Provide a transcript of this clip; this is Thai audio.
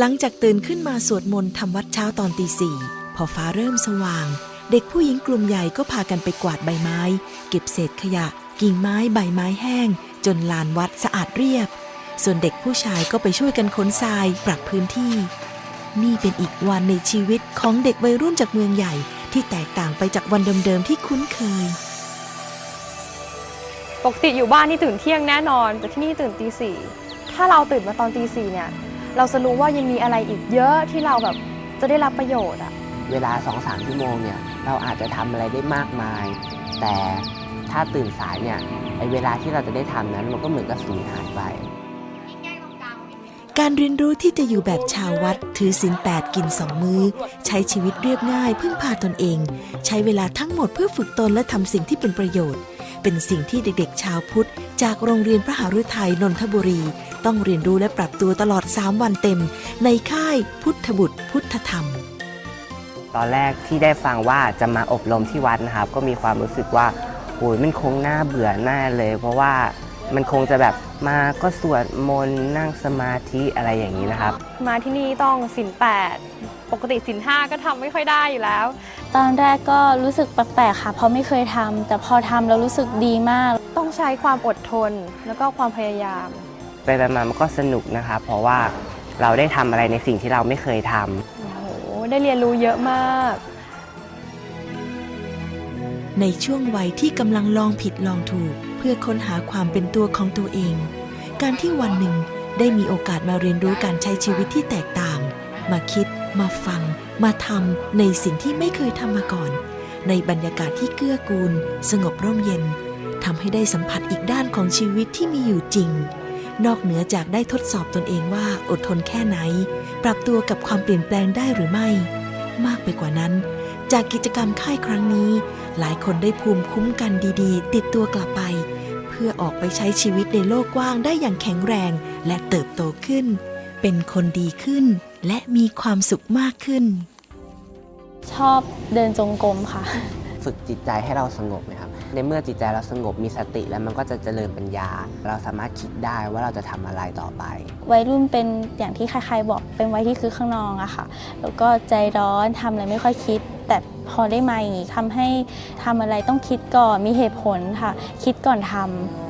หลังจากตื่นขึ้นมาสวดมนต์ทำวัดเช้าตอนตีสี่พอฟ้าเริ่มสว่าง เด็กผู้หญิงกลุ่มใหญ่ก็พากันไปกวาดใบไม้ เก็บเศษขยะ กิ่งไม้ใบไม้แห้ง จนลานวัดสะอาดเรียบ ส่วนเด็กผู้ชายก็ไปช่วยกันขนทรายปรับพื้นที่ นี่เป็นอีกวันในชีวิตของเด็กวัยรุ่นจากเมืองใหญ่ ที่แตกต่างไปจากวันเดิมๆที่คุ้นเคย ปกติอยู่บ้านที่ตื่นเที่ยงแน่นอนแต่ที่นี่ตื่นตีสี่ถ้าเราตื่นมาตอนตีสี่เนี่ย เราจะรู้ว่ายังมีอะไรอีกเยอะที่เราแบบจะได้รับประโยชน์อะเวลา 2-3ชั่วโมงเนี่ยเราอาจจะทำอะไรได้มากมาย แต่ถ้าตื่นสายเนี่ยไอเวลาที่เราจะได้ทำนั้นมันก็เหมือนกับสูญหายไป การเรียนรู้ที่จะอยู่แบบชาววัด ถือศีลแปดกินสองมือ้อ ใช้ชีวิตเรียบง่าย พึ่งพาตนเอง ใช้เวลาทั้งหมดเพื่อฝึกตนและทำสิ่งที่เป็นประโยชน์ เป็นสิ่งที่เด็กๆ ชาวพุทธ จากโรงเรียนพระหฤทัยนนทบุรี ต้องเรียนรู้และปรับตัวตลอด 3 วันเต็ม ในค่ายพุทธบุตรพุทธธรรม ตอนแรกที่ได้ฟังว่าจะมาอบรมที่วัดนะครับ ก็มีความรู้สึกว่าโอ้ยมันคงน่าเบื่อหน้าเลย เพราะว่ามันคงจะแบบมาก็สวดมนต์นั่งสมาธิอะไรอย่างนี้นะครับ มาที่นี่ต้องสินแปดปกติสินห้าก็ทำไม่ค่อยได้อยู่แล้ว ตอนแรกก็รู้สึกแปลกๆค่ะ เพราะไม่เคยทำแต่พอทำแล้วรู้สึกดีมาก ต้องใช้ความอดทนแล้วก็ความพยายาม ไปไปมามันก็สนุกนะครับเพราะว่าเราได้ทำอะไรในสิ่งที่เราไม่เคยทำ โอ้โหได้เรียนรู้เยอะมาก ในช่วงวัยที่กำลังลองผิดลองถูก เพื่อค้นหาความเป็นตัวของตัวเอง การที่วันหนึ่งได้มีโอกาสมาเรียนรู้การใช้ชีวิตที่แตกต่าง มาคิด มาฟัง มาทำในสิ่งที่ไม่เคยทำมาก่อน ในบรรยากาศที่เกื้อกูล สงบร่มเย็นทำให้ได้สัมผัสอีกด้านของชีวิตที่มีอยู่จริง นอกเหนือจากได้ทดสอบตนเองว่าอดทนแค่ไหน ปรับตัวกับความเปลี่ยนแปลงได้หรือไม่ มากไปกว่านั้น จากกิจกรรมค่ายครั้งนี้ หลายคนได้ภูมิคุ้มกันดีๆ ติดตัวกลับไป เพื่อออกไปใช้ชีวิตในโลกกว้างได้อย่างแข็งแรงและเติบโตขึ้น เป็นคนดีขึ้น และมีความสุขมากขึ้น ชอบเดินจงกรมค่ะ ฝึกจิตใจให้เราสงบนะครับ ในเมื่อจิตใจเราสงบมีสติแล้วมันก็จะเจริญปัญญา เราสามารถคิดได้ว่าเราจะทำอะไรต่อไป วัยรุ่นเป็นอย่างที่ใครๆบอกเป็นวัยที่คือข้างนอกอะค่ะ แล้วก็ใจร้อนทำอะไรไม่ค่อยคิด แต่พอได้มาอย่างนี้ทำให้ทำอะไรต้องคิดก่อนมีเหตุผลค่ะ คิดก่อนทำ